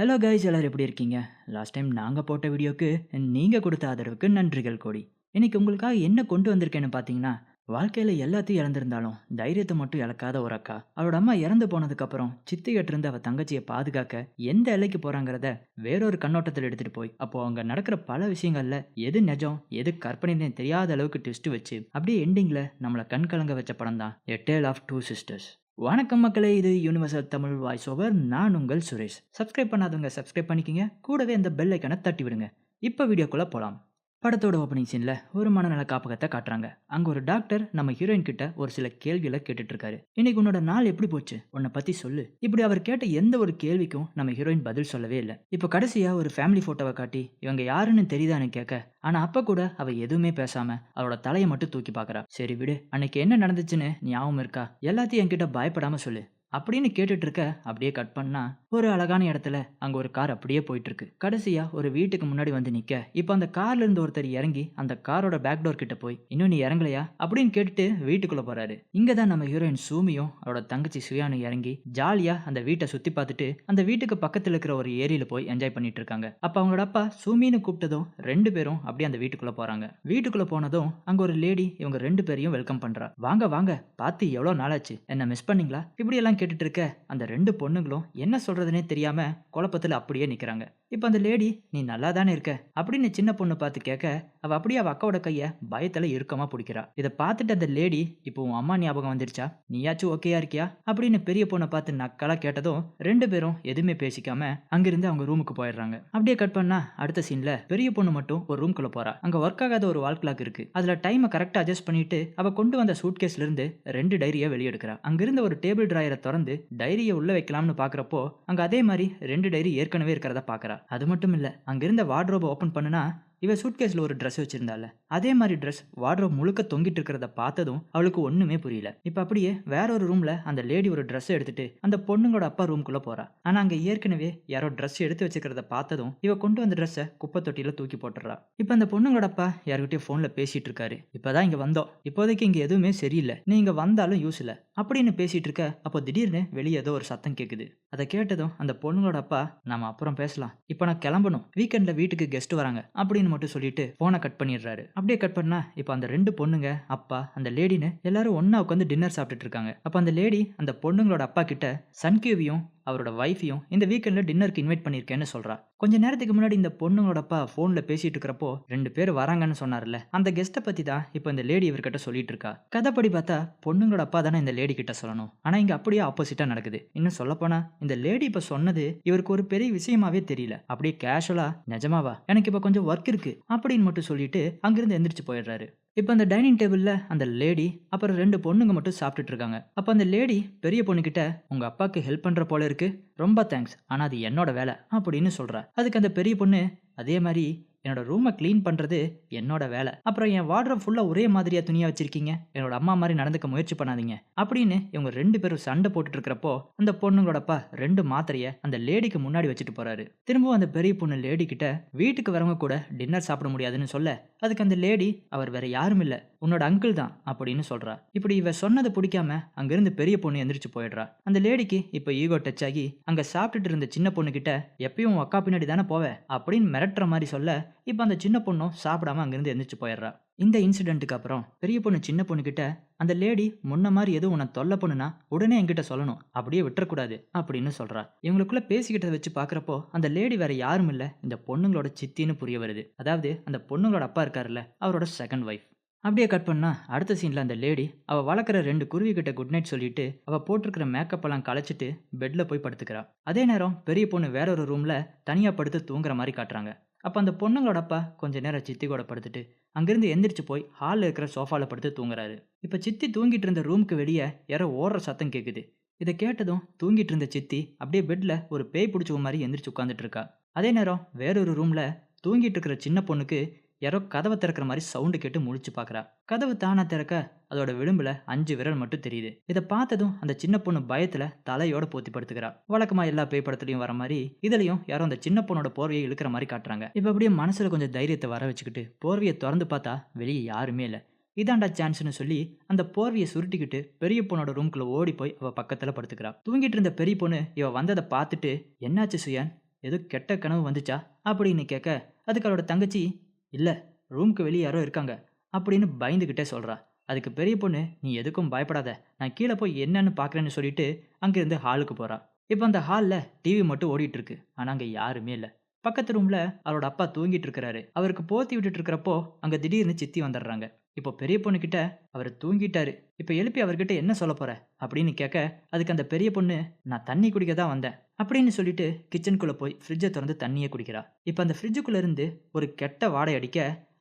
Hello guys எல்லோரும் எப்படி இருக்கீங்க? லாஸ்ட் டைம் நாங்கள் போட்ட வீடியோக்கு நீங்கள் கொடுத்த ஆதரவுக்கு நன்றிகள் கோடி. இன்னைக்கு உங்களுக்காக என்ன கொண்டு வந்திருக்கேன்னு பார்த்தீங்கன்னா வாழ்க்கையில் எல்லாத்தையும் இழந்திருந்தாலும் தைரியத்தை மட்டும் இழக்காத ஒரு அக்கா. அவளோட அம்மா இறந்து போனதுக்கப்புறம் சித்தி இருந்து அவள் தங்கச்சியை பாதுகாக்க எந்த எல்லைக்கு போகிறாங்கிறத வேறொரு கண்ணோட்டத்தில் எடுத்துகிட்டு போய் அப்போ அங்கே நடக்கிற பல விஷயங்களில் எது நிஜம் எது கற்பனைன்னு தெரியாத அளவுக்கு ட்விஸ்ட் வச்சு அப்படியே எண்டிங்கில் நம்மளை கண் கலங்க வச்ச படம் தான் a tale of two sisters வணக்கம் மக்களே இது யூனிவர்சல் தமிழ் வாய்ஸ் ஓவர் நான் உங்கள் சுரேஷ். சப்ஸ்கிரைப் பண்ணாதவங்க சப்ஸ்கிரைப் பண்ணிக்கிங்க. கூடவே இந்த பெல் ஐக்கனை தட்டி விடுங்க இப்போ வீடியோக்குள்ளே போகலாம் படத்தோட ஓப்பனிங் சீனில் ஒரு மனநல காப்பகத்தை காட்டுறாங்க. அங்கே ஒரு டாக்டர் நம்ம ஹீரோயின் கிட்ட ஒரு சில கேள்விகளை கேட்டுட்டு இருக்காரு இன்னைக்கு உன்னோட நாள் எப்படி போச்சு? உன்னை பற்றி சொல்லு. இப்படி அவர் கேட்ட எந்த ஒரு கேள்விக்கும் நம்ம ஹீரோயின் பதில் சொல்லவே இல்லை. இப்போ கடைசியாக ஒரு ஃபேமிலி ஃபோட்டோவை காட்டி இவங்க யாருன்னு தெரியுதான்னு கேட்க ஆனால் அப்போ கூட அவள் எதுவுமே பேசாமல் அவளோட தலையை மட்டும் தூக்கி பார்க்கறா சரி விடு அன்னைக்கு என்ன நடந்துச்சுன்னு ஞாபகம் இருக்கா? எல்லாத்தையும் என்கிட்ட பயப்படாமல் சொல்லு. அப்படின்னு கேட்டுட்டு இருக்க அப்படியே கட் பண்ணா ஒரு அழகான இடத்துல அங்க ஒரு கார் அப்படியே போயிட்டு இருக்கு கடைசியா ஒரு வீட்டுக்கு முன்னாடி வந்து நிக்க இப்போ அந்த கார்ல இருந்து ஒருத்தர் இறங்கி அந்த காரோட பேக் டோர் கிட்ட போய் இன்னும் நீ இறங்கலையா? அப்படின்னு கேட்டுட்டு வீட்டுக்குள்ள போறாரு. இங்க தான் நம்ம ஹீரோயின் சூமியும் அவரோட தங்கச்சி சுயானு இறங்கி ஜாலியா அந்த வீட்டை சுத்தி பார்த்துட்டு அந்த வீட்டுக்கு பக்கத்துல இருக்கிற ஒரு ஏரியில போய் என்ஜாய் பண்ணிட்டு இருக்காங்க. அப்ப அவங்களோட அப்பா சூமின்னு கூப்பிட்டதும் ரெண்டு பேரும் அப்படியே அந்த வீட்டுக்குள்ள போறாங்க. வீட்டுக்குள்ள போனதும் அங்க ஒரு லேடி இவங்க ரெண்டு பேரையும் வெல்கம் பண்றா. வாங்க வாங்க பார்த்து எவ்வளவு நாளாச்சு? என்ன மிஸ் பண்ணீங்களா? இப்படி எல்லாம் கேட்டுட்டு இருக்க அந்த ரெண்டு பொண்ணுங்களும் என்ன சொல்றதுனே தெரியாம குழப்பத்துல அப்படியே நிக்கிறாங்க. இப்போ அந்த லேடி நீ நல்லா தானே இருக்க? அப்படின்னு சின்ன பொண்ணு பார்த்து கேட்க அவ அப்படியே அவ அக்காவோட கைய பயத்துல இறுக்கமா பிடிக்கிறா. இதை பார்த்துட்டு அந்த லேடி இப்போ உன் அம்மா ஞாபகம் வந்துருச்சா? நீயாச்சும் ஓகேயா இருக்கியா? அப்படின்னு பெரிய பொண்ணை பார்த்து நக்கலா கேட்டதும் ரெண்டு பேரும் எதுவுமே பேசிக்காம அங்கிருந்து அவங்க ரூமுக்கு போயிடுறாங்க. அப்படியே கட் பண்ணா அடுத்த சீன்ல பெரிய பொண்ணு மட்டும் ஒரு ரூம்குள்ள போறா. அங்க ஒர்க் ஆகாத ஒரு வால் கிளாக் இருக்கு. அதுல டைமை கரெக்டா அட்ஜஸ்ட் பண்ணிட்டு அவ கொண்டு வந்த சூட்கேஸ்ல இருந்து ரெண்டு டைரியை வெளியெடுக்கிறா அங்கிருந்த ஒரு டேபிள் டிராயரை திறந்து டைரியை உள்ள வைக்கலாம்னு பாக்குறப்போ அங்க அதே மாதிரி ரெண்டு டைரி ஏற்கனவே இருக்கிறத பாக்குறா. அது மட்டும் இல்ல அங்கிருந்த வார்ட்ரோபை ஓபன் பண்ணுனா இவ சூட்கேஸ்ல ஒரு ட்ரெஸ் வச்சிருந்தால. அதே மாதிரி ட்ரெஸ் வார்ட்ரோப் முழுக்க தொங்கிட்டு இருக்கிறத பார்த்ததும் அவளுக்கு ஒண்ணுமே புரியல. இப்ப அப்படியே வேற ஒரு ரூம்ல அந்த லேடி ஒரு ட்ரெஸ் எடுத்துட்டு அந்த பொண்ணுங்களோட அப்பா ரூம்குள்ள போறா. ஆனா அங்க ஏற்கனவே யாரோ ட்ரெஸ் எடுத்து வச்சிருக்கிறத பார்த்ததும் இவ கொண்டு வந்த ட்ரெஸ்ஸை குப்பை தொட்டியில தூக்கி போட்டுறா இப்ப அந்த பொண்ணுங்களோட அப்பா யார்கிட்டயும் போன்ல பேசிட்டு இருக்காரு. இப்பதான் இங்க வந்தோம். இப்போதைக்கு இங்க எதுவுமே சரியில்லை. நீ இங்க வந்தாலும் யூஸ் இல்ல. அப்படின்னு பேசிட்டு இருக்க அப்போ திடீர்னு வெளியே ஏதோ ஒரு சத்தம் கேக்குது. அதை கேட்டதும் அந்த பொண்ணுங்களோட அப்பா நாம அப்புறம் பேசலாம். இப்போ நான் கிளம்பணும். வீக்கெண்ட்ல வீட்டுக்கு கெஸ்ட் வராங்க. அப்படின்னு மட்டும் சொல்லிட்டு போனை கட் பண்ணிடுறாரு. அப்படியே கட் பண்ணா இப்போ அந்த ரெண்டு பொண்ணுங்க அப்பா அந்த லேடின்னு எல்லாரும் ஒன்னா உட்காந்து டின்னர் சாப்பிட்டுட்டு இருக்காங்க. அப்போ அந்த லேடி அந்த பொண்ணுங்களோட அப்பா கிட்ட சன்கியூவியும் அவரோட வைஃபையும் இந்த வீக்கெண்டில் டின்னருக்கு இன்வைட் பண்ணியிருக்கேன்னு சொல்கிறா கொஞ்ச நேரத்துக்கு முன்னாடி இந்த பொண்ணுங்களோட அப்பா ஃபோன்ல பேசிட்டு இருக்கிறப்போ ரெண்டு பேர் வராங்கன்னு சொன்னார்ல. அந்த கெஸ்ட்டை பற்றி தான் இப்போ இந்த லேடி இவர்கிட்ட சொல்லிட்டு இருக்கா. கதைப்படி பார்த்தா பொண்ணுங்களோட அப்பா தானே இந்த லேடி கிட்ட சொல்லணும். ஆனால் இங்கே அப்படியே ஆப்போசிட்டாக நடக்குது. இன்னும் சொல்லப்போனால் இந்த லேடி இப்போ சொன்னது இவருக்கு ஒரு பெரிய விஷயமாவே தெரியல. அப்படியே கேஷுவலாக நிஜமாவா? எனக்கு இப்போ கொஞ்சம் ஒர்க் இருக்கு. அப்படின்னு மட்டும் சொல்லிட்டு அங்கிருந்து எந்திரிச்சு போயிடுறாரு. இப்போ அந்த டைனிங் டேபிளில் அந்த லேடி அப்புறம் ரெண்டு பொண்ணுங்க மட்டும் சாப்பிட்டுட்டு இருக்காங்க. அப்போ அந்த லேடி பெரிய பொண்ணுக்கிட்ட உங்கள் அப்பாவுக்கு ஹெல்ப் பண்ணுற போல இருக்கு. ரொம்ப தேங்க்ஸ் ஆனால் அது என்னோட வேலை. அப்படின்னு சொல்கிறா அதுக்கு அந்த பெரிய பொண்ணு அதே மாதிரி என்னோட ரூமை க்ளீன் பண்ணுறது என்னோட வேலை. அப்புறம் என் வார்ட்ரோப் ஃபுல்லாக ஒரே மாதிரியாக துணியாக வச்சிருக்கீங்க? என்னோட அம்மா மாதிரி நடந்துக்க முயற்சி பண்ணாதீங்க. அப்படின்னு இவங்க ரெண்டு பேரும் சண்டை போட்டுட்டு இருக்கிறப்போ அந்த பொண்ணுங்களோடப்பா ரெண்டு மாத்திரையை அந்த லேடிக்கு முன்னாடி வச்சுட்டு போறாரு. திரும்பவும் அந்த பெரிய பொண்ணு லேடி கிட்ட வீட்டுக்கு வரவங்க கூட டின்னர் சாப்பிட முடியாதுன்னு சொல்ல. அதுக்கு அந்த லேடி அவர் வேற யாரும் இல்லை. உன்னோட அங்கிள் தான் அப்படின்னு சொல்றா. இப்படி இவ சொன்னதை பிடிக்காம அங்கிருந்து பெரிய பொண்ணு எந்திரிச்சு போயிடுறா. அந்த லேடிக்கு இப்ப ஈகோ டச் ஆகி அங்க சாப்பிட்டுட்டு இருந்த சின்ன பொண்ணு கிட்ட எப்பயும் உன் அக்கா பின்னாடி தானே போவே? அப்படின்னு மிரட்டுற மாதிரி சொல்ல இப்போ அந்த சின்ன பொண்ணும் சாப்பிடாம அங்கிருந்து எந்திரிச்சு போயிடுறா. இந்த இன்சிடென்ட்டுக்கு அப்புறம் பெரிய பொண்ணு சின்ன பொண்ணு கிட்ட அந்த லேடி முன்ன மாதிரி எதுவும் உன்னை தொல்லை பண்ணுனா உடனே என்கிட்ட சொல்லணும். அப்படியே விட்டுறக்கூடாது. அப்படின்னு சொல்றா. இவங்களுக்குள்ள பேசிக்கிட்டதை வச்சு பார்க்குறப்போ அந்த லேடி வேற யாரும் இல்லை. இந்த பொண்ணுங்களோட சித்தின்னு புரிய வருது. அதாவது அந்த பொண்ணுங்களோட அப்பா இருக்காருல்ல அவரோட செகண்ட் ஒய்ஃப் அப்படியே கட் பண்ணா அடுத்த சீனில் அந்த லேடி அவள் வளர்க்குற ரெண்டு குருவி கிட்ட குட் நைட் சொல்லிட்டு அவள் போட்டிருக்கிற மேக்கப் எல்லாம் களைச்சிட்டு பெட்டில் போய் படுத்துக்கிறா. அதே நேரம் பெரிய பொண்ணு வேற ஒரு ரூமில் தனியாக படுத்து தூங்குற மாதிரி காட்டுறாங்க. அப்போ அந்த பொண்ணுங்களோட அப்பா கொஞ்ச நேரம் சித்தி கூட படுத்துட்டு அங்கேருந்து எந்திரிச்சு போய் ஹாலில் இருக்கிற சோஃபாவில் படுத்து தூங்குறாரு. இப்போ சித்தி தூங்கிட்டு இருந்த ரூமுக்கு வெளியே யாரோ ஓடுற சத்தம் கேட்குது இதை கேட்டதும் தூங்கிட்டு இருந்த சித்தி அப்படியே பெட்டில் ஒரு பேய் பிடிச்சவ மாதிரி எந்திரிச்சு உட்காந்துட்டு இருக்கா. அதே நேரம் வேறொரு ரூமில் தூங்கிட்டு இருக்கிற சின்ன பொண்ணுக்கு யாரோ கதவை திறக்கிற மாதிரி சவுண்டு கேட்டு முழிச்சு பார்க்குறா. கதவு தானா திறக்க அதோட விளிம்புல அஞ்சு விரல் மட்டும் தெரியுது. இதை பார்த்ததும் அந்த சின்ன பொண்ணு பயத்துல தலையோட போத்தி படுத்துக்கிறா. வழக்கமா எல்லா பேய் படத்துலயும் வர மாதிரி இதுலயும் யாரோ அந்த சின்ன பொண்ணோட போர்வையை இழுக்கிற மாதிரி காட்டுறாங்க. இப்ப அப்படியே மனசுல கொஞ்சம் தைரியத்தை வர வச்சுக்கிட்டு போர்வையை திறந்து பார்த்தா வெளியே யாருமே இல்லை. இதாண்டா சான்ஸ்னு சொல்லி அந்த போர்வையை சுருட்டிக்கிட்டு பெரிய பொண்ணோட ரூம்குள்ள ஓடி போய் அவ பக்கத்துல படுத்துக்கிறா. தூங்கிட்டு இருந்த பெரிய பொண்ணு இவ வந்ததை பார்த்துட்டு என்னாச்சு சுயான்? எதுவும் கெட்ட கனவு வந்துச்சா? அப்படின்னு கேட்க அதுக்கு அவளோட தங்கச்சி இல்லை ரூமுக்கு வெளியே யாரோ இருக்காங்க அப்படின்னு பயந்துக்கிட்டே சொல்கிறா அதுக்கு பெரிய பொண்ணு நீ எதுக்கும் பயப்படாத. நான் கீழே போய் என்னன்னு பார்க்குறேன்னு சொல்லிட்டு அங்கேருந்து ஹாலுக்கு போகிறா இப்போ அந்த ஹாலில் டிவி மட்டும் ஓடிட்டு இருக்கு. ஆனால் அங்கே யாருமே இல்லை. பக்கத்து ரூம்ல அவரோட அப்பா தூங்கிட்டு இருக்கிறாரு. அவருக்கு போத்தி விட்டுட்டு இருக்கிறப்போ அங்க திடீர்னு சித்தி வந்துடுறாங்க. இப்போ பெரிய பொண்ணுக்கிட்ட அவர் தூங்கிட்டாரு. இப்போ எழுப்பி அவர்கிட்ட என்ன சொல்ல போற? அப்படின்னு கேட்க அதுக்கு அந்த பெரிய பொண்ணு நான் தண்ணி குடிக்க தான் வந்தேன். அப்படின்னு சொல்லிட்டு கிச்சனுக்குள்ளே போய் ஃப்ரிட்ஜை திறந்து தண்ணியை குடிக்கிறா. இப்போ அந்த ஃப்ரிட்ஜுக்குள்ளேருந்து ஒரு கெட்ட வாடை அடிக்க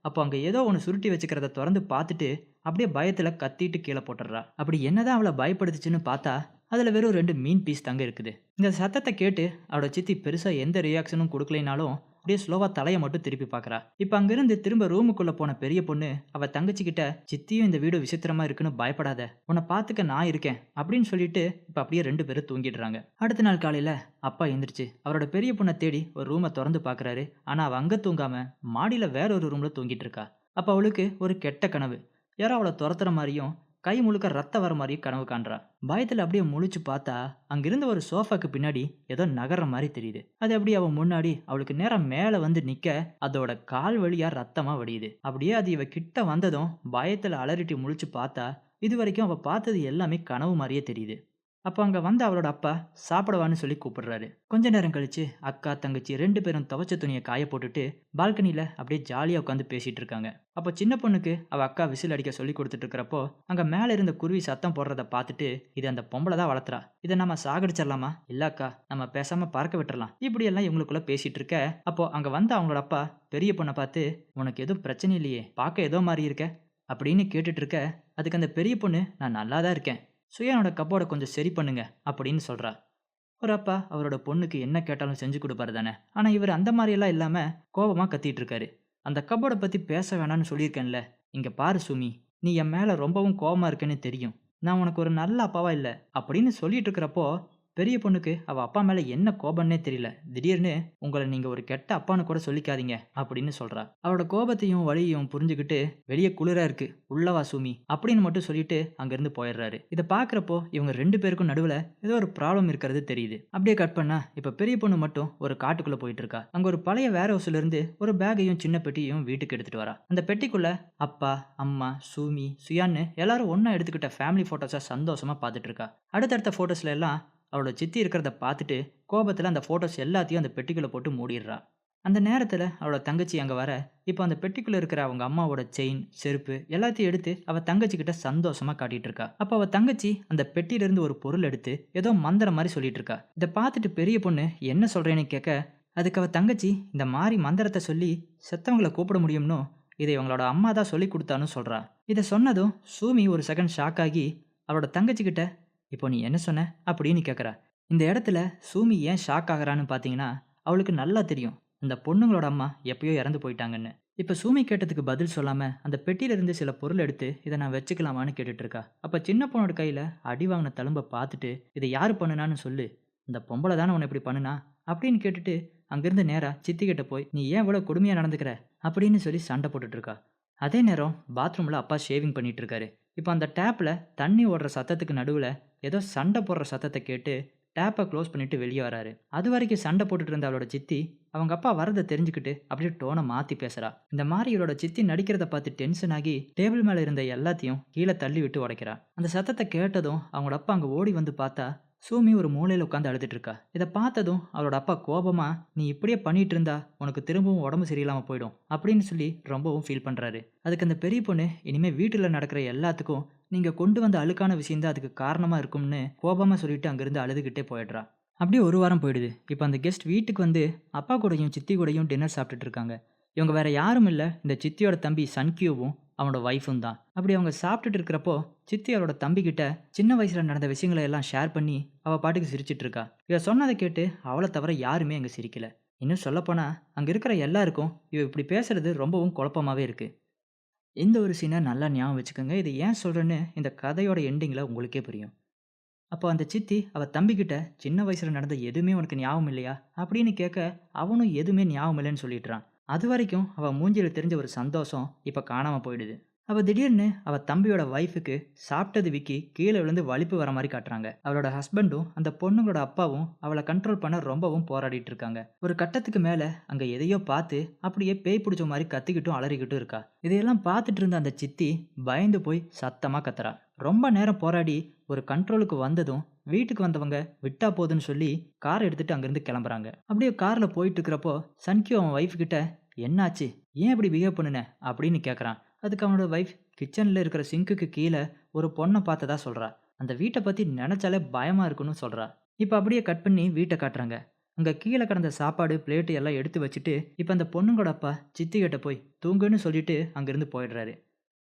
அப்போ அங்கே ஏதோ ஒன்று சுருட்டி வச்சுக்கிறத திறந்து பார்த்துட்டு அப்படியே பயத்தில் கத்திட்டு கீழே போட்டுடுறா. அப்படி என்னதான் அவளை பயப்படுத்துச்சுன்னு பார்த்தா அதில் வெறும் ரெண்டு மீன் பீஸ் தங்க இருக்குது. இந்த சத்தத்தை கேட்டு அவளோட சித்தி பெருசாக எந்த ரியாக்ஷனும் கொடுக்கலைனாலும் அப்படியே ஸ்லோவாக தலையை மட்டும் திருப்பி பாக்குறா இப்போ அங்கேருந்து திரும்ப ரூமுக்குள்ளே போன பெரிய பொண்ணு அவள் தங்கச்சிக்கிட்ட சித்தியும் இந்த வீடு விசித்திரமா இருக்குன்னு பயப்படாத. உன்னை பார்த்துக்க நான் இருக்கேன் அப்படின்னு சொல்லிட்டு இப்போ அப்படியே ரெண்டு பேரும் தூங்கிடுறாங்க. அடுத்த நாள் காலையில் அப்பா எந்திரிச்சு அவரோட பெரிய பொண்ணை தேடி ஒரு ரூமை திறந்து பார்க்குறாரு. ஆனால் அவள் அங்கே தூங்காம மாடியில் வேற ஒரு ரூமில் தூங்கிட்டு இருக்கா. அப்போ அவளுக்கு ஒரு கெட்ட கனவு. யாரோ அவளை துரத்துற மாதிரியும் கை முழுக்க ரத்த வர மாதிரி கனவு காண்றா. பயத்தில் அப்படியே முழிச்சு பார்த்தா அங்கிருந்த ஒரு சோஃபாக்கு பின்னாடி ஏதோ நகர்ற மாதிரி தெரியுது. அது அப்படியே அவன் முன்னாடி அவளுக்கு நேரம் மேலே வந்து நிற்க அதோட கால் வழியா ரத்தமா வடியுது. அப்படியே அது இவ கிட்ட வந்ததும் பயத்தில் அலறிட்டு முழிச்சு பார்த்தா இது வரைக்கும் அவள் பார்த்தது எல்லாமே கனவு மாதிரியே தெரியுது. அப்போ அங்கே வந்த அவளோட அப்பா சாப்பிடவான்னு சொல்லி கூப்பிடுறாரு. கொஞ்ச நேரம் கழிச்சு அக்கா தங்கச்சி ரெண்டு பேரும் துவைச்ச துணியை காய போட்டுட்டு பால்கனியில் அப்படியே ஜாலியாக உட்காந்து பேசிட்டு இருக்காங்க. அப்போ சின்ன பொண்ணுக்கு அவள் அக்கா விசில் அடிக்க சொல்லி கொடுத்துட்டு இருக்கிறப்போ அங்கே மேலே இருந்த குருவி சத்தம் போடுறத பார்த்துட்டு இது அந்த பொம்பளை தான் வளர்த்துறா. இதை நம்ம சாகடிச்சிடலாமா? இல்லக்கா நம்ம பேசாமல் பறக்க விட்டுறலாம். இப்படியெல்லாம் இவங்களுக்குள்ள பேசிட்டு இருக்க. அப்போ அங்கே வந்த அவங்களோட அப்பா பெரிய பொண்ணை பார்த்து உனக்கு எதுவும் பிரச்சனை இல்லையே பார்க்க ஏதோ மாதிரி இருக்க? அப்படின்னு கேட்டுட்டு இருக்க. அதுக்கு அந்த பெரிய பொண்ணு நான் நல்லா தான் இருக்கேன். சுயனோட கப்போர்டை கொஞ்சம் சரி பண்ணுங்க அப்படின்னு சொல்றா. ஒரு அப்பா அவரோட பொண்ணுக்கு என்ன கேட்டாலும் செஞ்சு கொடுப்பாரு தானே. ஆனால் இவர் அந்த மாதிரியெல்லாம் இல்லாமல் கோபமாக கத்திட்டு இருக்காரு. அந்த கப்போர்டை பற்றி பேச வேணான்னு சொல்லியிருக்கேன்ல. இங்கே பாரு சுமி நீ என் மேலே ரொம்பவும் கோபமாக இருக்கேன்னு தெரியும். நான் உனக்கு ஒரு நல்ல அப்பாவா இல்லை அப்படின்னு சொல்லிட்டு இருக்கிறப்போ பெரிய பொண்ணுக்கு அவள் அப்பா மேலே என்ன கோபம்னே தெரியல. திடீர்னு உங்களை நீங்கள் ஒரு கெட்ட அப்பான்னு கூட சொல்லிக்காதீங்க அப்படின்னு சொல்கிறா அவளோட கோபத்தையும் வழியையும் புரிஞ்சுக்கிட்டு வெளியே குளிரா இருக்கு. உள்ளவா சுமி அப்படின்னு மட்டும் சொல்லிட்டு அங்கேருந்து போயிடுறாரு. இதை பார்க்குறப்போ இவங்க ரெண்டு பேருக்கும் நடுவில் ஏதோ ஒரு ப்ராப்ளம் இருக்கிறது தெரியுது. அப்படியே கட் பண்ணா இப்போ பெரிய பொண்ணு மட்டும் ஒரு காட்டுக்குள்ளே போயிட்டு இருக்கா. அங்கே ஒரு பழைய வேர் ஹவுஸ்லேருந்து ஒரு பேக்கையும் சின்ன பெட்டியையும் வீட்டுக்கு எடுத்துகிட்டு வரா. அந்த பெட்டிக்குள்ள அப்பா அம்மா சூமி சுயான்னு எல்லாரும் ஒன்றா எடுத்துக்கிட்ட ஃபேமிலி ஃபோட்டோஸை சந்தோஷமாக பார்த்துட்டு இருக்கா. அடுத்தடுத்த ஃபோட்டோஸ்ல எல்லாம் அவளோட சித்தி இருக்கிறத பார்த்துட்டு கோபத்தில் அந்த ஃபோட்டோஸ் எல்லாத்தையும் அந்த பெட்டிக்குள்ளே போட்டு மூடிடுறா. அந்த நேரத்தில் அவளோட தங்கச்சி அங்கே வர இப்போ அந்த பெட்டிக்குள்ளே இருக்கிற அவங்க அம்மாவோட செயின் செருப்பு எல்லாத்தையும் எடுத்து அவள் தங்கச்சிக்கிட்ட சந்தோஷமாக காட்டிகிட்டு இருக்கா. அப்போ அவள் தங்கச்சி அந்த பெட்டியிலேருந்து ஒரு பொருள் எடுத்து ஏதோ மந்திரம் மாதிரி சொல்லிட்டு இருக்கா. இதை பார்த்துட்டு பெரிய பொண்ணு என்ன சொல்கிறேன்னு கேட்க அதுக்கு அவள் தங்கச்சி இந்த மாதிரி மந்திரத்தை சொல்லி செத்தவங்களை கூப்பிட முடியும்னு இதை இவங்களோட அம்மா தான் சொல்லி கொடுத்தான்னு சொல்கிறா இதை சொன்னதும் சூமி ஒரு செகண்ட் ஷாக் ஆகி அவளோட தங்கச்சிக்கிட்ட இப்போ நீ என்ன சொன்ன? அப்படின்னு கேட்குறா இந்த இடத்துல சூமி ஏன் ஷாக் ஆகிறான்னு பார்த்தீங்கன்னா அவளுக்கு நல்லா தெரியும். அந்த பொண்ணுங்களோட அம்மா எப்பயோ இறந்து போயிட்டாங்கன்னு. இப்போ சூமி கேட்டதுக்கு பதில் சொல்லாமல் அந்த பெட்டியிலிருந்து சில பொருள் எடுத்து இதை நான் வச்சுக்கலாமான்னு கேட்டுட்ருக்கா. அப்போ சின்ன பொண்ணோட கையில் அடி வாங்கின தழும்பை பார்த்துட்டு இதை யார் பண்ணுனான்னு சொல்லு. இந்த பொம்பளை தானே உன்னை இப்படி பண்ணுனா? அப்படின்னு கேட்டுட்டு அங்கேருந்து நேராக சித்திக்கிட்ட போய் நீ ஏன் இவ்வளோ கொடுமையாக நடந்துக்கிற? அப்படின்னு சொல்லி சண்டை போட்டுட்ருக்கா. அதே நேரம் பாத்ரூமில் அப்பா ஷேவிங் பண்ணிகிட்ருக்காரு இப்போ அந்த டேப்பில் தண்ணி ஓடுற சத்தத்துக்கு நடுவில் ஏதோ சண்டை போடுற சத்தத்தை கேட்டு டேப்பை க்ளோஸ் பண்ணிட்டு வெளியே வராரு. அது வரைக்கும் சண்டை போட்டுட்டு இருந்த அவளோட சித்தி அவங்க அப்பா வரதை தெரிஞ்சுக்கிட்டு அப்படியே டோனை மாற்றி பேசுகிறா இந்த மாதிரி இவளோட சித்தி நடிக்கிறத பார்த்து டென்ஷன் ஆகி டேபிள் மேலே இருந்த எல்லாத்தையும் கீழே தள்ளி விட்டு உடைக்கிறா. அந்த சத்தத்தை கேட்டதும் அவங்களோட அப்பா அங்கே ஓடி வந்து பார்த்தா சூமி ஒரு மூலையில் உட்காந்து அழுதுட்டு இருக்கா. இதை பார்த்ததும் அவளோட அப்பா கோபமா நீ இப்படியே பண்ணிட்டு இருந்தா உனக்கு திரும்பவும் உடம்பு சரியில்லாமல் போயிடும் அப்படின்னு சொல்லி ரொம்பவும் ஃபீல் பண்ணுறாரு அதுக்கு அந்த பெரிய பொண்ணு இனிமேல் வீட்டில் நடக்கிற எல்லாத்துக்கும் நீங்கள் கொண்டு வந்த அழுக்கான விஷயந்தான் அதுக்கு காரணமாக இருக்கும்னு கோபமாக சொல்லிட்டு அங்கேருந்து அழுதுகிட்டே போயிடுறா. அப்படியே ஒரு வாரம் போயிடுது. இப்போ அந்த கெஸ்ட் வீட்டுக்கு வந்து அப்பா கூடயும் சித்தி கூடயும் டின்னர் சாப்பிட்டுட்டு இருக்காங்க. இவங்க வேற யாரும் இல்லை. இந்த சித்தியோட தம்பி சன்கியூவும் அவனோட ஒய்ஃபும் தான். அப்படி அவங்க சாப்பிட்டுட்டு இருக்கிறப்போ சித்தி அவரோட தம்பிக்கிட்ட சின்ன வயசுல நடந்த விஷயங்களை எல்லாம் ஷேர் பண்ணி அவள் பாட்டுக்கு சிரிச்சிட்டு இருக்கா. இவ சொன்னதை கேட்டு அவளை தவிர யாருமே அங்கே சிரிக்கல. இன்னும் சொல்லப்போனால் அங்கே இருக்கிற எல்லாருக்கும் இவ இப்படி பேசுறது ரொம்பவும் குழப்பமாவே இருக்குது இந்த ஒரு சீனை நல்லா ஞாபகம் வச்சுக்கோங்க. இது ஏன் சொல்கிறேன்னு இந்த கதையோட எண்டிங்கில் உங்களுக்கே புரியும். அப்போ அந்த சித்தி அவள் தம்பிக்கிட்ட சின்ன வயசில் நடந்த எதுவுமே உனக்கு ஞாபகம் இல்லையா? அப்படின்னு கேட்க அவனும் எதுவுமே ஞாபகம் இல்லைன்னு சொல்லிடுறான். அது வரைக்கும் அவள் மூஞ்சியில் தெரிஞ்ச ஒரு சந்தோஷம் இப்போ காணாமல் போயிடுது. அவள் திடீர்னு அவள் தம்பியோட ஒய்ஃபுக்கு சாப்பிட்டது விக்கி கீழே விழுந்து வலிப்பு வர மாதிரி காட்டுறாங்க. அவளோட ஹஸ்பண்டும் அந்த பொண்ணுங்களோட அப்பாவும் அவளை கண்ட்ரோல் பண்ண ரொம்பவும் போராடிட்டு இருக்காங்க. ஒரு கட்டத்துக்கு மேலே அங்கே எதையோ பார்த்து அப்படியே பேய் பிடிச்ச மாதிரி கத்திக்கிட்டும் அலறிக்கிட்டும் இருக்கா. இதையெல்லாம் பார்த்துட்டு இருந்த அந்த சித்தி பயந்து போய் சத்தமாக கத்துறா. ரொம்ப நேரம் போராடி ஒரு கண்ட்ரோலுக்கு வந்ததும் வீட்டுக்கு வந்தவங்க விட்டா போதுன்னு சொல்லி கார் எடுத்துட்டு அங்கேருந்து கிளம்புறாங்க. அப்படியே காரில் போயிட்டு இருக்கிறப்போ சன்கியூ அவன் ஒய்ஃப் கிட்ட என்னாச்சு? ஏன் இப்படி பிஹேவ் பண்ணுன? அப்படின்னு கேட்குறான் அதுக்கு அவனோட ஒய்ஃப் கிச்சனில் இருக்கிற சிங்குக்கு கீழே ஒரு பொண்ணை பார்த்ததா சொல்கிறா அந்த வீட்டை பற்றி நினச்சாலே பயமாக இருக்குன்னு சொல்கிறா இப்போ அப்படியே கட் பண்ணி வீட்டை காட்டுறாங்க. அங்கே கீழே கிடந்த சாப்பாடு பிளேட்டு எல்லாம் எடுத்து வச்சுட்டு இப்போ அந்த பொண்ணுங்களோட அப்பா சித்தி கிட்ட போய் தூங்குன்னு சொல்லிட்டு அங்கேருந்து போயிடுறாரு.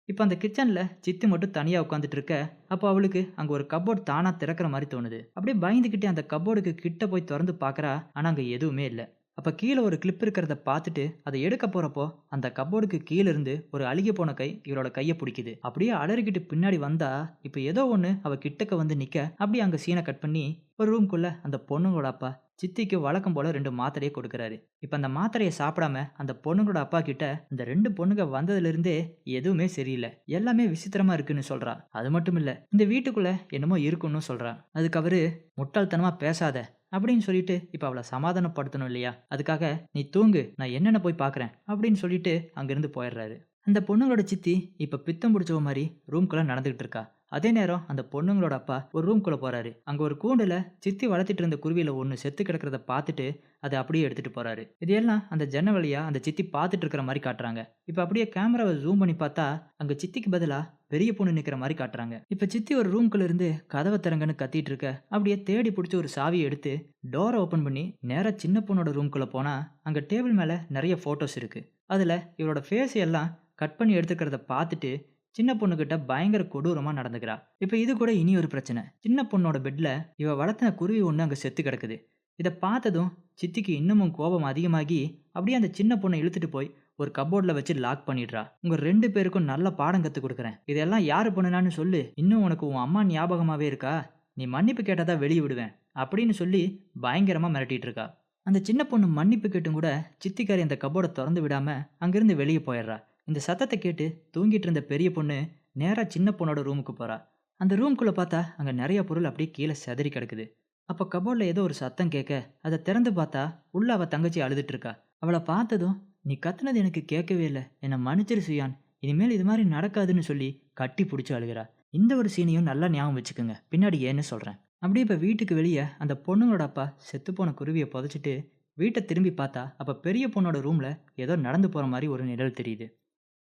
இப்போ அந்த கிச்சனில் சித்தி மட்டும் தனியாக உட்காந்துட்டு இருக்க அப்போ அவளுக்கு அங்கே ஒரு கபோர்டு தானாக திறக்கிற மாதிரி தோணுது. அப்படியே பயந்துக்கிட்டே அந்த கப்போர்டுக்கு கிட்ட போய் திறந்து பார்க்குறா ஆனால் அங்கே எதுவுமே இல்லை. அப்போ கீழே ஒரு கிளிப் இருக்கிறத பார்த்துட்டு அதை எடுக்க போகிறப்போ அந்த கப்போர்டுக்கு கீழே இருந்து ஒரு அழுகி போன கை இவளோட கையை பிடிக்குது. அப்படியே அலறிக்கிட்டு பின்னாடி வந்தா இப்போ ஏதோ ஒன்று அவ கிட்டக்க வந்து நிற்க அப்படியே அங்கே சீனை கட் பண்ணி ஒரு ரூம்குள்ள அந்த பொண்ணுங்களோட அப்பா சித்திக்கு வழக்கம் போல ரெண்டு மாத்திரையை கொடுக்குறாரு. இப்போ அந்த மாத்திரையை சாப்பிடாம அந்த பொண்ணுங்களோட அப்பா கிட்ட இந்த ரெண்டு பொண்ணுங்க வந்ததுலேருந்தே எதுவுமே சரியில்லை எல்லாமே விசித்திரமா இருக்குன்னு சொல்றா. அது மட்டும் இல்லை இந்த வீட்டுக்குள்ள என்னமோ இருக்குன்னு சொல்றா. அதுக்கு அவரு முட்டாள்தனமா பேசாத அப்படின்னு சொல்லிட்டு இப்போ அவளை சமாதானப்படுத்தணும் இல்லையா? அதுக்காக நீ தூங்கு நான் என்னென்ன போய் பார்க்குறேன் அப்படின்னு சொல்லிட்டு அங்கேருந்து போயிடுறாரு. அந்த பொண்ணுங்களோட சித்தி இப்போ பித்தம் பிடிச்சவ மாதிரி ரூம்குள்ளே நடந்துகிட்டு இருக்கா. அதே நேரம் அந்த பொண்ணுங்களோட அப்பா ஒரு ரூம்குள்ளே போறாரு. அங்கே ஒரு கூண்டுல சித்தி வளர்த்திட்டு இருந்த குருவியில் ஒன்று செத்து கிடக்கிறத பார்த்துட்டு அதை அப்படியே எடுத்துட்டு போறாரு. இதையெல்லாம் அந்த ஜன்ன வழியா அந்த சித்தி பார்த்துட்டு இருக்கிற மாதிரி காட்டுறாங்க. இப்போ அப்படியே கேமராவை ஜூம் பண்ணி பார்த்தா அங்கே சித்திக்கு பதிலாக பெரிய பொண்ணு நிற்கிற மாதிரி காட்டுறாங்க. இப்போ சித்தி ஒரு ரூம்குள்ள இருந்து கதவை திறங்கன்னு கத்திட்டு இருக்க அப்படியே தேடி பிடிச்ச ஒரு சாவியை எடுத்து டோரை ஓப்பன் பண்ணி நேராக சின்ன பொண்ணோட ரூம்குள்ளே போனால் அங்கே டேபிள் மேலே நிறைய ஃபோட்டோஸ் இருக்கு. அதில் இவரோட ஃபேஸ் எல்லாம் கட் பண்ணி எடுத்துக்கிறத பார்த்துட்டு சின்ன பொண்ணுகிட்ட பயங்கர கொடூரமாக நடந்துக்கிறா. இப்போ இது கூட இனி ஒரு பிரச்சனை. சின்ன பொண்ணோட பெட்டில் இவ வளர்த்தின குருவி ஒன்று அங்கே செத்து கிடக்குது. இதை பார்த்ததும் சித்திக்கு இன்னமும் கோபம் அதிகமாகி அப்படியே அந்த சின்ன பொண்ணை இழுத்துட்டு போய் ஒரு கபோர்டில் வச்சு லாக் பண்ணிடுறா. உங்கள் ரெண்டு பேருக்கும் நல்ல பாடம் கற்றுக் கொடுக்குறேன். இதெல்லாம் யார் பண்ணுனான்னு சொல்லு. இன்னும் உனக்கு உன் அம்மா ஞாபகமாகவே இருக்கா? நீ மன்னிப்பு கேட்டால் தான் வெளியே விடுவேன். அப்படின்னு சொல்லி பயங்கரமாக மிரட்டிட்டு இருக்கா. அந்த சின்ன பொண்ணு மன்னிப்பு கேட்டும் கூட சித்திக்காரி அந்த கபோர்டை திறந்து விடாமல் அங்கேருந்து வெளியே போயிடுறா. இந்த சத்தத்தை கேட்டு தூங்கிட்டு இருந்த பெரிய பொண்ணு நேராக சின்ன பொண்ணோட ரூமுக்கு போறா. அந்த ரூம்குள்ளே பார்த்தா அங்கே நிறைய பொருள் அப்படியே கீழே செதறி கிடக்குது. அப்போ கபோர்டில் ஏதோ ஒரு சத்தம் கேட்க அதை திறந்து பார்த்தா உள்ள அவள் தங்கச்சி அழுதுட்டு இருக்கா. அவளை பார்த்ததும் நீ கத்துனது எனக்கு கேட்கவே இல்லை. என்னை மன்னிச்சிரு சுயான். இனிமேல் இது மாதிரி நடக்காதுன்னு சொல்லி கட்டி பிடிச்சி அழுகிறா. இந்த ஒரு சீனையும் நல்லா ஞாபகம் வச்சுக்கோங்க. பின்னாடி ஏன்னு சொல்கிறேன் அப்படியே இப்போ வீட்டுக்கு வெளியே அந்த பொண்ணுங்களோட அப்பா செத்துப்போன குருவியை புதைச்சிட்டு வீட்டை திரும்பி பார்த்தா அப்போ பெரிய பொண்ணோட ரூமில் ஏதோ நடந்து போகிற மாதிரி ஒரு நிழல் தெரியுது.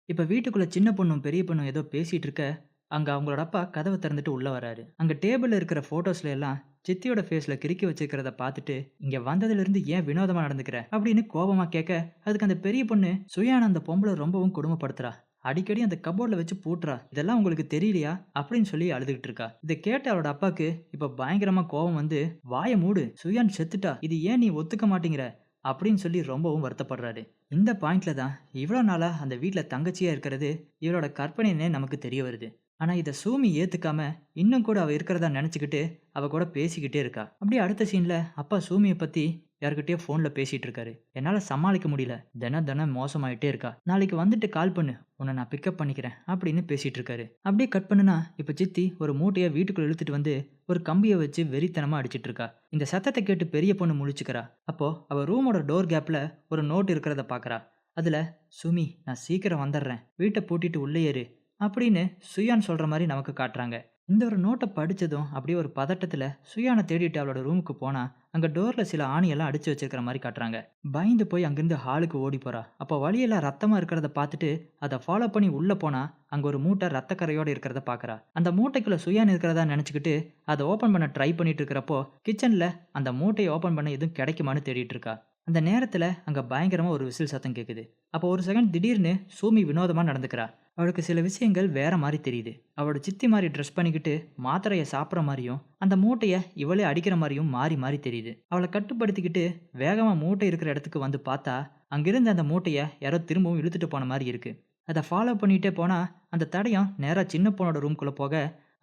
இப்போ வீட்டுக்குள்ளே சின்ன பொண்ணும் பெரிய பொண்ணும் ஏதோ பேசிகிட்டு இருக்க அங்கே அவங்களோட அப்பா கதவை திறந்துட்டு உள்ளே வராரு. அங்கே டேபிளில் இருக்கிற ஃபோட்டோஸ்ல எல்லாம் சித்தியோட ஃபேஸில் கிறுக்கி வச்சிருக்கிறத பார்த்துட்டு இங்கே வந்ததுலேருந்து ஏன் வினோதமாக நடந்துக்கிற? அப்படின்னு கோபமாக கேட்க அதுக்கு அந்த பெரிய பொண்ணு சுயான அந்த பொம்பளை ரொம்பவும் கொடுமைப்படுத்துறா. அடிக்கடி அந்த கபோர்டில் வச்சு பூட்டுறா. இதெல்லாம் உங்களுக்கு தெரியலையா? அப்படின்னு சொல்லி அழுதுகிட்டு இருக்கா. இதை கேட்ட அவரோட அப்பாவுக்கு இப்போ பயங்கரமாக கோபம் வந்து வாயை மூடு சுயான் செத்துட்டா இது ஏன் நீ ஒத்துக்க மாட்டேங்கிற? அப்படின்னு சொல்லி ரொம்பவும் வருத்தப்படுறாரு. இந்த பாயிண்ட்ல தான் இவ்வளோ நாளாக அந்த வீட்டில் தங்கச்சியா இருக்கிறது இவளோட கற்பனைன்னே நமக்கு தெரிய வருது. ஆனால் இதை சூமி ஏற்றுக்காம இன்னும் கூட அவள் இருக்கிறதா நினச்சிக்கிட்டு அவள் கூட பேசிக்கிட்டே இருக்கா. அப்படியே அடுத்த சீனில் அப்பா சூமியை பற்றி யார்கிட்டயோ ஃபோனில் பேசிகிட்டு இருக்காரு என்னால் சமாளிக்க முடியல. தினம் தினம் மோசமாயிட்டே இருக்கா. நாளைக்கு வந்துட்டு கால் பண்ணு. உன்னை நான் பிக்கப் பண்ணிக்கிறேன். அப்படின்னு பேசிகிட்டு இருக்காரு அப்படியே கட் பண்ணுனா இப்போ சித்தி ஒரு மூட்டையை வீட்டுக்குள்ள இழுத்துட்டு வந்து ஒரு கம்பியை வச்சு வெறித்தனமாக அடிச்சிட்டு இருக்கா இந்த சத்தத்தை கேட்டு பெரிய பொண்ணு முழிச்சுக்கிறா. அப்போ அவள் ரூமோட டோர் கேப்பில் ஒரு நோட் இருக்கிறத பார்க்குறா அதில் சுமி நான் சீக்கிரம் வந்துடுறேன். வீட்டை பூட்டிட்டு உள்ளே ஏறு. அப்படின்னு சுயான் சொல்கிற மாதிரி நமக்கு காட்டுறாங்க. இந்த ஒரு நோட்டை படிச்சதும் அப்படியே ஒரு பதட்டத்தில் சுயானை தேடிட்டு அவளோட ரூமுக்கு போனா அங்கே டோரில் சில ஆணியெல்லாம் அடிச்சு வச்சிருக்கிற மாதிரி காட்டுறாங்க. பயந்து போய் அங்கேருந்து ஹாலுக்கு ஓடி போறா. அப்போ வழியெல்லாம் ரத்தமாக இருக்கிறத பார்த்துட்டு அதை ஃபாலோ பண்ணி உள்ளே போனா அங்கே ஒரு மூட்டை ரத்தக்கரையோடு இருக்கிறத பார்க்குறா. அந்த மூட்டைக்குள்ளே சுயான் இருக்கிறதா நினச்சிக்கிட்டு அதை ஓப்பன் பண்ண ட்ரை பண்ணிட்டு இருக்கிறப்போ கிச்சனில் அந்த மூட்டையை ஓப்பன் பண்ண எதுவும் கிடைக்குமான்னு தேடிட்டு இருக்கா. அந்த நேரத்தில் அங்கே பயங்கரமாக ஒரு விசில் சத்தம் கேட்குது அப்போ ஒரு செகண்ட் திடீர்னு சூமி வினோதமாக நடந்துக்கிறா. அவளுக்கு சில விஷயங்கள் வேற மாதிரி தெரியுது. அவளோட சித்தி மாதிரி ட்ரெஸ் பண்ணிக்கிட்டு மாத்திரையை சாப்பிட்ற மாதிரியும் அந்த மூட்டையை இவளே அடிக்கிற மாதிரியும் மாறி மாறி தெரியுது. அவளை கட்டுப்படுத்திக்கிட்டு வேகமாக மூட்டை இருக்கிற இடத்துக்கு வந்து பார்த்தா அங்கிருந்து அந்த மூட்டையை யாரோ திரும்பவும் இழுத்துட்டு போன மாதிரி இருக்கு. அதை ஃபாலோ பண்ணிகிட்டே போனால் அந்த தடயம் நேராக சின்ன பொண்ணோட ரூம்குள்ளே போக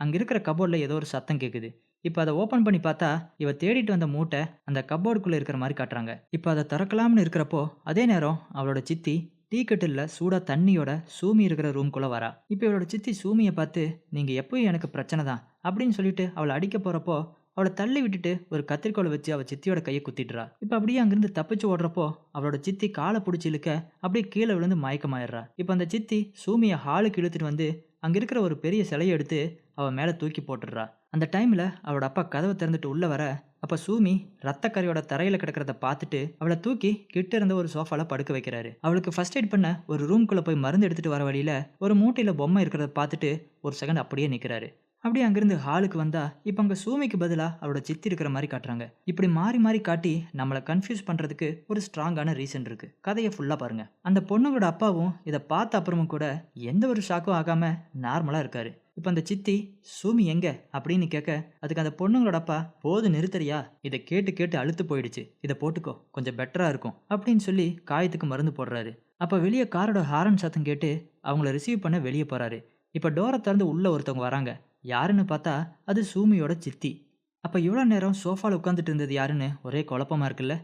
அங்கே இருக்கிற கபோர்டில் ஏதோ ஒரு சத்தம் கேட்குது இப்போ அதை ஓப்பன் பண்ணி பார்த்தா இவ தேடிட்டு வந்த மூட்டை அந்த கபோர்டுக்குள்ளே இருக்கிற மாதிரி காட்டுறாங்க. இப்போ அதை திறக்கலாம்னு இருக்கிறப்போ அதே நேரம் அவளோட சித்தி டீ கட்டில்ல சூடா தண்ணியோட சூமி இருக்கிற ரூம்குள்ள வரா. இப்போ இவளோட சித்தி சூமியை பார்த்து நீங்க எப்பயும் எனக்கு பிரச்சனை தான் அப்படின்னு சொல்லிட்டு அவளை அடிக்க போறப்போ அவளை தள்ளி விட்டுட்டு ஒரு கத்திரிக்கோலை வச்சு அவள் சித்தியோட கையை குத்திடுறா. இப்போ அப்படியே அங்கிருந்து தப்பிச்சு ஓடுறப்போ அவளோட சித்தி காலை பிடிச்சி இழுக்க அப்படியே கீழே விழுந்து மயக்கமாயிடுறா. இப்போ அந்த சித்தி சூமியை ஹாலுக்கு இழுத்துட்டு வந்து அங்கே இருக்கிற ஒரு பெரிய சிலையை எடுத்து அவள் மேலே தூக்கி போட்டுடுறா. அந்த டைமில் அவளோட அப்பா கதவை திறந்துட்டு உள்ளே வர அப்போ சூமி ரத்தக்கரையோட தரையில் கிடக்கிறத பார்த்துட்டு அவளை தூக்கி கிட்ட இருந்த ஒரு சோஃபாவில் படுக்க வைக்கிறாரு. அவளுக்கு ஃபர்ஸ்ட் எய்ட் பண்ண ஒரு ரூம்குள்ளே போய் மருந்து எடுத்துகிட்டு வர வழியில் ஒரு மூட்டையில் பொம்மை இருக்கிறத பார்த்துட்டு ஒரு செகண்ட் அப்படியே நிற்கிறாரு அப்படியே அங்கிருந்து ஹாலுக்கு வந்தா இப்போ அங்கே சூமிக்கு பதிலாக அவளோட சித்தி இருக்கிற மாதிரி காட்டுறாங்க. இப்படி மாறி மாறி காட்டி நம்மளை கன்ஃபியூஸ் பண்ணுறதுக்கு ஒரு ஸ்ட்ராங்கான ரீசன் இருக்கு. கதையை ஃபுல்லாக பாருங்க. அந்த பொண்ணுங்களோட அப்பாவும் இதை பார்த்த அப்புறமும் கூட எந்த ஒரு ஷாக்கும் ஆகாமல் நார்மலாக இருக்காரு. இப்போ அந்த சித்தி சூமி எங்க? அப்படின்னு கேட்க அதுக்கு அந்த பொண்ணுங்களோட அப்பா போது நிறுத்தறியா? இதை கேட்டு கேட்டு அழுத்து போயிடுச்சு. இதை போட்டுக்கோ. கொஞ்சம் பெட்டரா இருக்கும். அப்படின்னு சொல்லி காயத்துக்கு மருந்து போடுறாரு. அப்போ வெளியே காரோட ஹாரன் சத்தம் கேட்டு அவங்கள ரிசீவ் பண்ண வெளியே போறாரு. இப்போ டோரை திறந்து உள்ள ஒருத்தவங்க வராங்க. யாருன்னு பார்த்தா அது சூமியோட சித்தி. அப்போ இவ்வளோ நேரம் சோஃபாவில் உட்காந்துட்டு இருந்தது யாருன்னு ஒரே குழப்பமா இருக்குல்ல?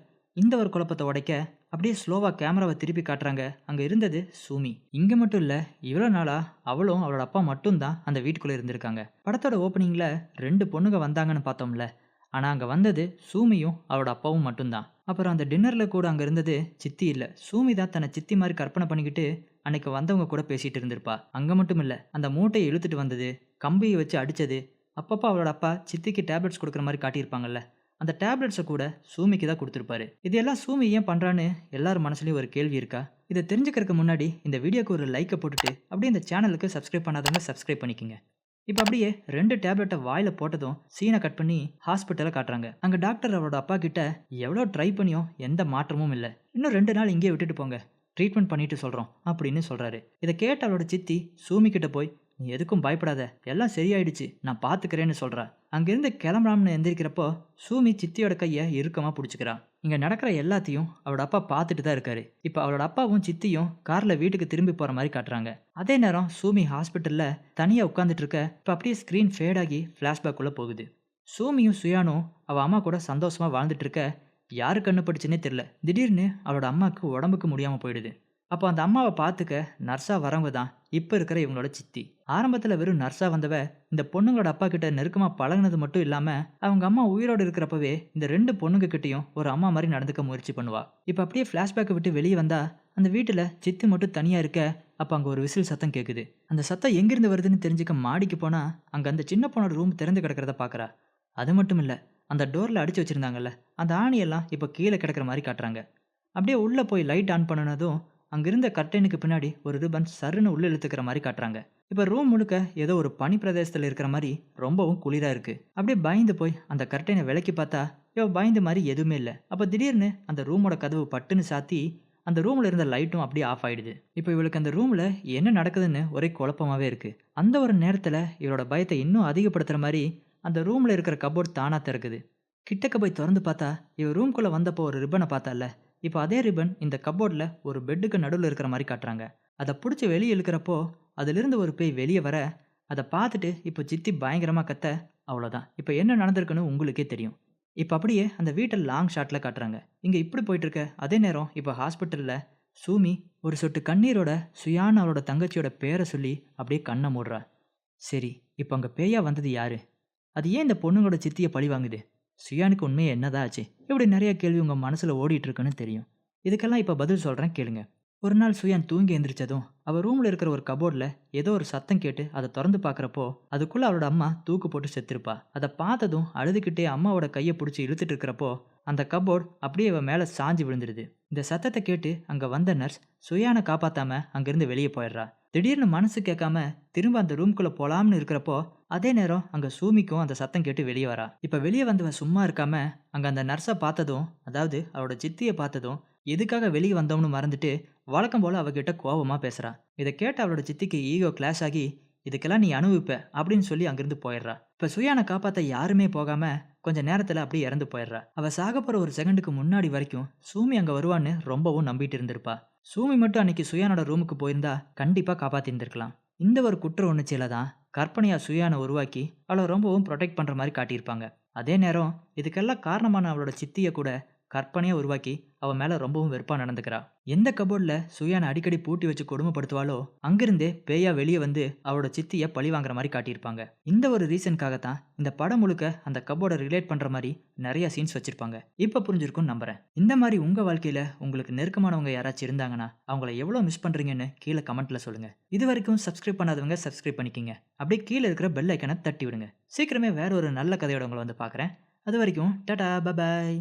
இந்த ஒரு குழப்பத்தை உடைக்க அப்படியே ஸ்லோவாக கேமராவை திருப்பி காட்டுறாங்க. அங்கே இருந்தது சூமி. இங்கே மட்டும் இல்லை இவ்வளோ நாளாக அவளும் அவளோட அப்பா மட்டும்தான் அந்த வீட்டுக்குள்ளே இருந்திருக்காங்க. படத்தோட ஓப்பனிங்கில் ரெண்டு பொண்ணுங்க வந்தாங்கன்னு பார்த்தோம்ல. ஆனால் அங்கே வந்தது சூமியும் அவளோட அப்பாவும் மட்டும்தான். அப்புறம் அந்த டின்னரில் கூட அங்கே இருந்தது சித்தி இல்லை. சூமி தான் தன்னை சித்தி மாதிரி கற்பனை பண்ணிக்கிட்டு அன்னைக்கு வந்தவங்க கூட பேசிகிட்டு இருந்திருப்பா. அங்கே மட்டும் இல்லை அந்த மூட்டையை இழுத்துட்டு வந்தது கம்பியை வச்சு அடித்தது அப்பப்போ அவளோட அப்பா சித்திக்கு டேப்லெட்ஸ் கொடுக்குற மாதிரி காட்டியிருப்பாங்கல்ல. அந்த டேப்லெட்ஸை கூட சூமிக்கு தான் கொடுத்துருப்பாரு. இதெல்லாம் சூமி ஏன் பண்ணுறான்னு எல்லார் மனசுலையும் ஒரு கேள்வி இருக்கா? இதை தெரிஞ்சுக்கிறதுக்கு முன்னாடி இந்த வீடியோக்கு ஒரு லைக்கை போட்டுட்டு அப்படியே இந்த சேனலுக்கு சப்ஸ்கிரைப் பண்ணாதவங்க சப்ஸ்கிரைப் பண்ணிக்கோங்க. இப்போ அப்படியே ரெண்டு டேப்லெட்டை வாயில் போட்டதும் சீனை கட் பண்ணி ஹாஸ்பிட்டலை காட்டுறாங்க. அங்கே டாக்டர் அவரோட அப்பா கிட்ட எவ்வளோ ட்ரை பண்ணியும் எந்த மாற்றமும் இல்லை. இன்னும் ரெண்டு நாள் இங்கேயே விட்டுட்டு போங்க. ட்ரீட்மெண்ட் பண்ணிட்டு சொல்கிறோம் அப்படின்னு சொல்கிறாரு இதை கேட்ட அவளோட சித்தி சூமி கிட்ட போய் நீ எதுக்கும் பயப்படாத. எல்லாம் சரியாயிடுச்சு. நான் பார்த்துக்கிறேன்னு சொல்கிறா அங்கேருந்து கிளம்பலாம்னு எந்திரிக்கிறப்போ சூமி சித்தியோட கையை இறுக்கமாக பிடிச்சிக்கிறா. இங்கே நடக்கிற எல்லாத்தையும் அவளோட அப்பா பார்த்துட்டு தான் இருக்காரு. இப்போ அவளோட அப்பாவும் சித்தியும் காரில் வீட்டுக்கு திரும்பி போகிற மாதிரி காட்டுறாங்க. அதே நேரம் சூமி ஹாஸ்பிட்டலில் தனியாக உட்காந்துட்டு இருக்க இப்போ அப்படியே ஸ்க்ரீன் ஃபேடாகி ஃப்ளாஷ்பேக்குள்ளே போகுது. சூமியும் சுயானும் அவள் அம்மா கூட சந்தோஷமாக வாழ்ந்துட்டு இருக்க யாரு கண்ணு படிச்சுன்னே தெரில திடீர்னு அவளோட அம்மாவுக்கு உடம்புக்கு முடியாமல் போயிடுது. அப்போ அந்த அம்மாவை பார்த்துக்க நர்ஸாக வரவங்க தான். இப்போ இருக்கிற இவங்களோட சித்தி. ஆரம்பத்தில் வெறும் நர்ஸாக வந்தவ இந்த பொண்ணுங்களோட அப்பா கிட்ட நெருக்கமாக பழகுனது மட்டும் இல்லாமல் அவங்க அம்மா உயிரோடு இருக்கிறப்பவே இந்த ரெண்டு பொண்ணுங்க கிட்டேயும் ஒரு அம்மா மாதிரி நடந்துக்க முயற்சி பண்ணுவா. இப்போ அப்படியே ஃப்ளாஷ்பேக்கை விட்டு வெளியே வந்தா அந்த வீட்டில் சித்தி மட்டும் தனியாக இருக்க அப்போ அங்கே ஒரு விசில் சத்தம் கேட்குது அந்த சத்தம் எங்கேருந்து வருதுன்னு தெரிஞ்சுக்க மாடிக்கு போனால் அங்கே அந்த சின்ன பொண்ணோட ரூம் திறந்து கிடக்கிறத பார்க்குறா அது மட்டும் இல்லை அந்த டோரில் அடித்து வச்சுருந்தாங்கல்ல அந்த ஆணியெல்லாம் இப்போ கீழே கிடக்கிற மாதிரி காட்டுறாங்க. அப்படியே உள்ளே போய் லைட் ஆன் பண்ணினதும் அங்கிருந்த கர்டைனுக்கு பின்னாடி ஒரு ரிபன் சருன்னு உள்ளே இழுத்துக்கிற மாதிரி காட்டுறாங்க. இப்போ ரூம் முழுக்க ஏதோ ஒரு பனி பிரதேசத்தில் இருக்கிற மாதிரி ரொம்பவும் குளிராக இருக்குது அப்படியே பயந்து போய் அந்த கர்டைனை விலக்கி பார்த்தா இவ பயந்த மாதிரி எதுவுமே இல்லை. அப்போ திடீர்னு அந்த ரூமோட கதவு பட்டுன்னு சாத்தி அந்த ரூமில் இருந்த லைட்டும் அப்படியே ஆஃப் ஆயிடுது. இப்போ இவளுக்கு அந்த ரூமில் என்ன நடக்குதுன்னு ஒரே குழப்பமாகவே இருக்குது அந்த ஒரு நேரத்தில் இவளோட பயத்தை இன்னும் அதிகப்படுத்துகிற மாதிரி அந்த ரூமில் இருக்கிற கபோர்ட் தானாக திறக்குது. கிட்டக்க போய் திறந்து பார்த்தா இவ ரூம்குள்ளே வந்தப்போ ஒரு ரிப்பனை பார்த்தால இப்போ அதே ரிப்பன் இந்த கப்போர்டில் ஒரு பெட்டுக்கு நடுவில் இருக்கிற மாதிரி காட்டுறாங்க. அதை பிடிச்சி வெளியே இழுக்கிறப்போ அதிலிருந்து ஒரு பேய் வெளியே வர அதை பார்த்துட்டு இப்போ சித்தி பயங்கரமாக கத்த அவ்வளோதான் இப்போ என்ன நடந்திருக்குன்னு உங்களுக்கே தெரியும். இப்போ அப்படியே அந்த வீட்டை லாங் ஷாட்டில் காட்டுறாங்க. இங்கே இப்படி போயிட்டுருக்க. அதே நேரம் இப்போ ஹாஸ்பிட்டலில் சூமி ஒரு சொட்டு கண்ணீரோட சுயான அவளோட தங்கச்சியோட பேரை சொல்லி அப்படியே கண்ணை மூடுறா. சரி இப்போ அங்கே பேயா வந்தது யாரு? அது ஏன் இந்த பொண்ணுங்களோட சித்தியை பழி வாங்குது? சுயானுக்கு உண்மையை என்னதான் ஆச்சு இப்படி நிறைய கேள்வி உங்கள் மனசில் ஓடிட்டு இருக்குன்னு தெரியும். இதுக்கெல்லாம் இப்போ பதில் சொல்கிறேன் கேளுங்க. ஒரு நாள் சுயான் தூங்கி எந்திரிச்சதும் அவள் ரூமில் இருக்கிற ஒரு கபோர்டில் ஏதோ ஒரு சத்தம் கேட்டு அதை திறந்து பார்க்குறப்போ அதுக்குள்ளே அவளோட அம்மா தூக்கு போட்டு செத்துருப்பா. அதை பார்த்ததும் அழுதுகிட்டே அம்மாவோட கையை பிடிச்சி இழுத்துட்டு இருக்கிறப்போ அந்த கபோர்ட் அப்படியே இவன் மேலே சாஞ்சு விழுந்துடுது. இந்த சத்தத்தை கேட்டு அங்கே வந்த நர்ஸ் சுயானை காப்பாற்றாம அங்கேருந்து வெளியே போயிடுறா. திடீர்னு மனசு கேட்காம திரும்ப அந்த ரூம்குள்ளே போகலாம்னு இருக்கிறப்போ அதே நேரம் அங்கே சூமிக்கும் அந்த சத்தம் கேட்டு வெளியே வரா. இப்போ வெளியே வந்தவன் சும்மா இருக்காம அங்கே அந்த நர்ஸை பார்த்ததும் அதாவது அவளோட சித்தியை பார்த்ததும் எதுக்காக வெளியே வந்தோம்னு மறந்துட்டு வழக்கம் போல் அவகிட்ட கோபமா பேசுகிறா இதை கேட்ட அவளோட சித்திக்கு ஈகோ கிளாஸ் ஆகி இதுக்கெல்லாம் நீ அனுபவிப்ப அப்படின்னு சொல்லி அங்கிருந்து போயிடுறா. இப்போ சுயானை காப்பாற்ற யாருமே போகாம கொஞ்ச நேரத்தில் அப்படியே இறந்து போயிடுறா. அவள் சாக போற ஒரு செகண்டுக்கு முன்னாடி வரைக்கும் சூமி அங்கே வருவான்னு ரொம்பவும் நம்பிட்டு இருந்திருப்பா. சூமி மட்டும் அன்னைக்கு சுயானோட ரூமுக்கு போயிருந்தா கண்டிப்பாக காப்பாற்றிருந்திருக்கலாம் இந்த ஒரு குற்ற உணர்ச்சியில தான் கற்பனையாக சுயானை உருவாக்கி அவளை ரொம்பவும் ப்ரொடெக்ட் பண்ணுற மாதிரி காட்டியிருப்பாங்க. அதே நேரம் இதுக்கெல்லாம் காரணமான அவளோட சித்தியை கூட கற்பனையை உருவாக்கி அவ மேல ரொம்பவும் வெறுப்பா நடந்துக்கிறா. எந்த கபோர்ட்ல சுயானை அடிக்கடி பூட்டி வச்சு கொடுமைப்படுத்துவாளோ அங்கிருந்தே பேயா வெளியே வந்து அவளோட சித்திய பழி வாங்குற மாதிரி காட்டியிருப்பாங்க. இந்த ஒரு ரீசனுக்காகத்தான் இந்த படம் முழுக்க அந்த கபோர்டை ரிலேட் பண்ற மாதிரி நிறைய சீன்ஸ் வச்சிருப்பாங்க. இப்ப புரிஞ்சிருக்கும்னு நம்புறேன். இந்த மாதிரி உங்க வாழ்க்கையில உங்களுக்கு நெருக்கமானவங்க யாராச்சும் இருந்தாங்கன்னா அவங்கள எவ்வளவு மிஸ் பண்றீங்கன்னு கீழே கமெண்ட்ல சொல்லுங்க. இது வரைக்கும் சப்ஸ்கிரைப் பண்ணாதவங்க சப்ஸ்கிரைப் பண்ணிக்கிங்க. அப்படியே கீழே இருக்கிற பெல் ஐக்கனை தட்டி விடுங்க. சீக்கிரமே வேற ஒரு நல்ல கதையோட உங்களை வந்து பார்க்குறேன். அது வரைக்கும் டாடா பபாய்